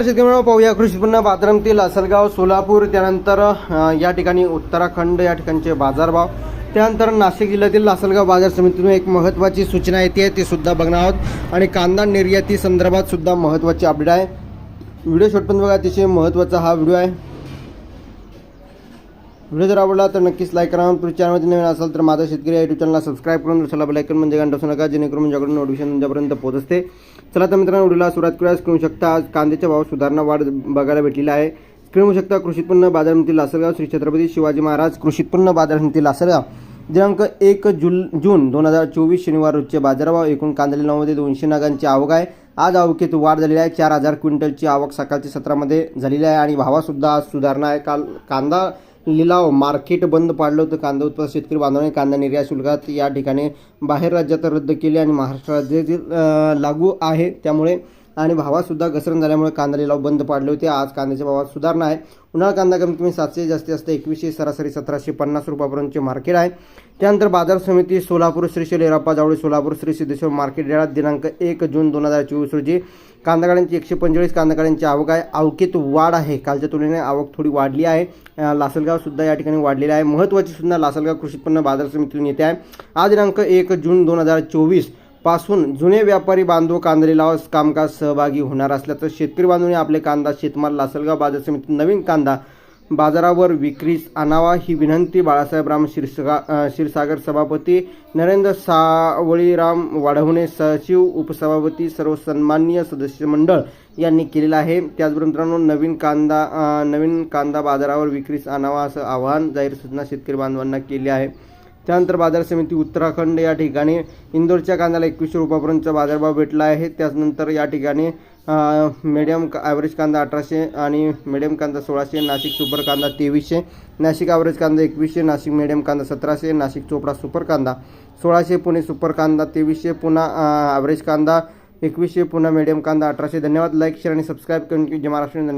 शेतकऱ्यांना पाहूया कृषी उत्पन्न बाजारातील लासलगाव सोलापूर त्यानंतर या ठिकाणी उत्तराखंड या ठिकाणचे बाजारभाव. त्यानंतर नाशिक जिल्ह्यातील लासलगाव बाजार समितीतून एक महत्त्वाची सूचना येते आहे ती सुद्धा बघणार आहोत. आणि कांदा निर्याती संदर्भात सुद्धा महत्त्वाची अपडेट आहे. व्हिडिओ शेवटपर्यंत बघा अतिशय महत्त्वाचा हा व्हिडिओ आहे. व्हिडिओ जर आवडला तर नक्कीच लाईक करा. तुमच्या चॅनलमध्ये नवीन असाल तर माझा शेतकरी युट्यूब चॅनलला सबस्क्राईब करून दुसऱ्याला बेलायकन म्हणजे घंटा असू नका जेणेकरून माझ्याकडून नोटिफिकेशन तुमच्यापर्यंत पोहोचते. चला तर मित्रांनो व्हिडिओला सुरुवात करूया. स्क्रीन शकता आज कांद्याच्या भाव सुधारणा वाढ बघायला भेटलेला आहे. स्क्रीन होऊ शकता कृषी उत्पन्न बाजार समिती लासलगाव श्री छत्रपती शिवाजी महाराज कृषी उत्पन्न बाजार समिती लासलगाव. दिनांक एक जुल जून दोन हजार चोवीस शनिवार रोजचे बाजारभाव एकूण कांदा नऊमध्ये दोनशे नगांची आवक आहे. आज आवकेत वाढ झालेली आहे. चार हजार क्विंटलची आवक सकाळच्या सत्रामध्ये झालेली आहे आणि भावासुद्धा आज सुधारणा आहे. काल कांदा लिलाव मार्केट बंद पाडलं होतं. कांदा उत्पादक शेतकरी बांधवांनी कांदा निर्यात शुल्कात या ठिकाणी बाहेर राज्यात रद्द केले आणि महाराष्ट्र राज्यातील लागू आहे. त्यामुळे आणि भावासुद्धा घसरण झाल्यामुळे कांदा लिलाव बंद पाडले होते. आज कांद्याच्या भावात सुधारणा आहे. उन्हाळा कांदा कमीत कमी सातशे जास्तीत जास्त एकवीसशे सरासरी सतराशे पन्नास रुपयापर्यंतचे मार्केट आहे. त्यानंतर बाजार समिती सोलापूर श्री शेलेराप्पा जावळे सोलापूर श्री सिद्धेश्वर मार्केट यार्डात दिनांक एक जून दोन हजार चोवीस रोजी कांदागाड्यांची एकशे पंचेचाळीस कांदागाड्यांची आवक आहे. आवकेत वाढ आहे. कालच्या तुलनेने आवक थोडी वाढली आहे. अं, लासलगाव सुद्धा या ठिकाणी वाढलेली आहे. महत्त्वाची सुद्धा लासलगाव कृषी उत्पन्न बाजार समितीतून येते आहे. आज दिनांक एक जून दोन हजार चोवीस पासून जुने व्यापारी बांधव कांदरीला कामकाज सहभागी होणार असल्याचं शेतकरी बांधवांनी आपले कांदा शेतमाल लासलगाव बाजार समिती नवीन कांदा बाजारावर विक्रीस आणावा ही विनंती बाळासाहेब राम क्षीरसगा क्षीरसागर सभापती नरेंद्र सावळीराम वाढवणे सचिव उपसभापती सर्व सन्माननीय सदस्य मंडळ यांनी केलेलं आहे. त्याचबरोबर मित्रांनो नवीन कांदा नवीन कांदा बाजारावर विक्रीस आणावा असं आवाहन जाहीर सूचना शेतकरी बांधवांना केली आहे. त्यानंतर बाजार समिती उत्तराखंड या ठिकाणी इंदोरच्या कांद्याला एकवीसशे रुपयापर्यंतचा बाजारभाव भेटला आहे. त्यानंतर या ठिकाणी मिडियम ॲव्हरेज कांदा अठराशे आणि मिडियम कांदा सोळाशे नाशिक सुपर कांदा तेवीसशे नाशिक ॲव्हरेज कांदा एकवीसशे नाशिक मिडियम कांदा सतराशे नाशिक चोपडा सुपर कांदा सोळाशे पुणे सुपर कांदा तेवीसशे पुन्हा ॲव्हरेज कांदा एकवीसशे पुन्हा मिडियम कांदा अठराशे. धन्यवाद. लाईक शेअर आणि सबस्क्राईब करून जे महाराष्ट्र. धन्यवाद.